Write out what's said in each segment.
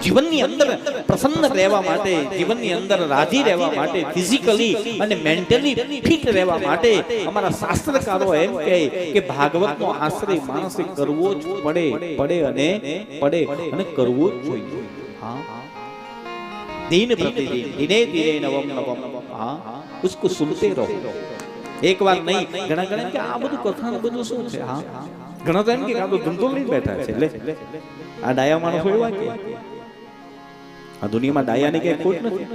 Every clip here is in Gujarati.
જીવનની અંદર પ્રસન્ન રહેવા માટે જીવનની અંદર રાજી રહેવા માટે ફિઝિકલી અને મેન્ટલી ફિટ રહેવા માટે અમારા શાસ્ત્રકારો એમ કહે કે ભાગવતનો આશ્રય માણસે કરવો જ પડે પડે અને પડે અને કરવો જ જોઈએ હા दिन प्रतिदिन दिने दिने नवम नवम હા उसको सुनते રહો એક વાર નહીં ઘણા ઘણા કે આ બધું કથા બધું શું છે હા ઘણા તો એમ કે આ તો ધંધો લઈને બેઠા છે એટલે આ ડાયા માણસો એવા કે આ દુનિયામાં ડાયાની કઈ ખોટ નથી.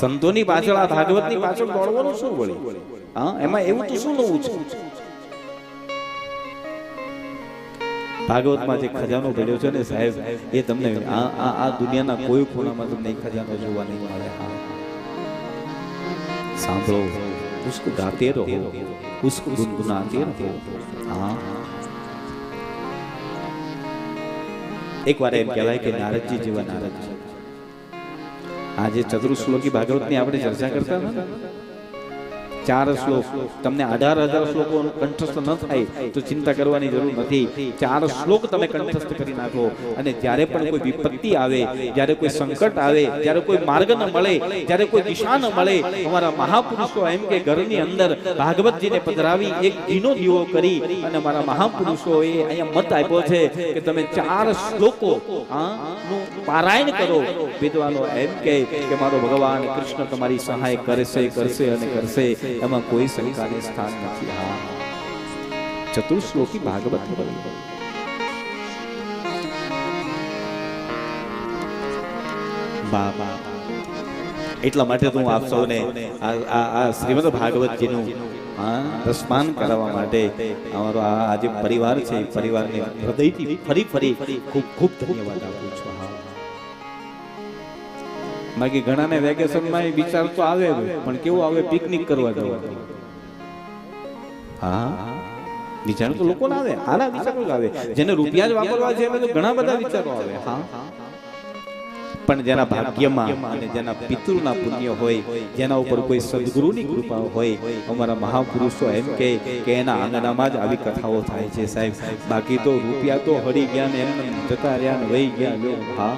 સંતોની પાછળ આ ભાગવતની પાછળ દોડવાનું શું વળી? હા, એમાં એવું તો શું નવું છે? ભાગવતમાં જે ખજાનો ભેડ્યો છે ને સાહેબ, એ તમને આ આ આ દુનિયાના કોઈ ખૂણામાં તમને ખજાનો જોવા નહીં મળે. હા. સાંભળો, ઉસકો ગાતે રહો, ઉસકો ગુનગુનાતે રહો. હા. એકવાર એમ કહેવાય કે નારદજી જેવા નારદ આજે ચતુર્શ્લોકી ભાગવતની આપણે ચર્ચા કરતા હતા ચાર શ્લોક. તમને અઢાર હજાર શ્લોકો કંઠસ્થ ન થાય તો ચિંતા કરવાની જરૂર નથી. ચાર શ્લોક તમે કંઠસ્થ કરી નાખો. અને જ્યારે પણ કોઈ વિપત્તિ આવે, જ્યારે કોઈ સંકટ આવે, જ્યારે કોઈ માર્ગ ન મળે, જ્યારે કોઈ દિશા ન મળે, અમારા મહાપુરુષો એમ કે ઘરની અંદર ભાગવતજીને પધરાવી એક ઘીનો દીવો કરી અને અમારા મહાપુરુષોએ અહીંયા મત આપ્યો છે કે તમે ચાર શ્લોકો પારાયણ કરો. વિદ્વાનો એમ કે મારો ભગવાન કૃષ્ણ તમારી સહાય કરશે કરશે અને કરશે. એમાં કોઈ શંકાને સ્થાન નથી. હા. ચતુર્શ્લોકી ભાગવત એટલા માટે તો હું આપ સૌને આ શ્રીમદ ભાગવતજીનું રસપાન કરાવવા માટે અમારો આ આ જે પરિવાર છે પરિવારને હૃદયથી ફરી ફરી ખૂબ ખૂબ ધન્યવાદ આપું છું. હા. બાકી ઘણાને વેકેશનમાં વિચાર તો આવે પણ કેવું આવે પિકનિક કરવા જવાનું હા? વિચાર તો લોકો આવે, આના વિચારો આવે. જેને રૂપિયા જ વાપરવા છે એને તો ઘણા બધા વિચારો આવે, હા. પણ જેના ભાગ્યમાં અને જેના પિતૃના પુણ્ય હોય, જેના ઉપર કોઈ સદગુરુની કૃપા હોય, અમારા મહાપુરુષો એમ કે કે એના આંગણામાં જ આવી કથાઓ થાય છે સાહેબ. બાકી તો રૂપિયા તો હળી ગયા ને એમ જતા રહ્યા ને વહી ગયા હા.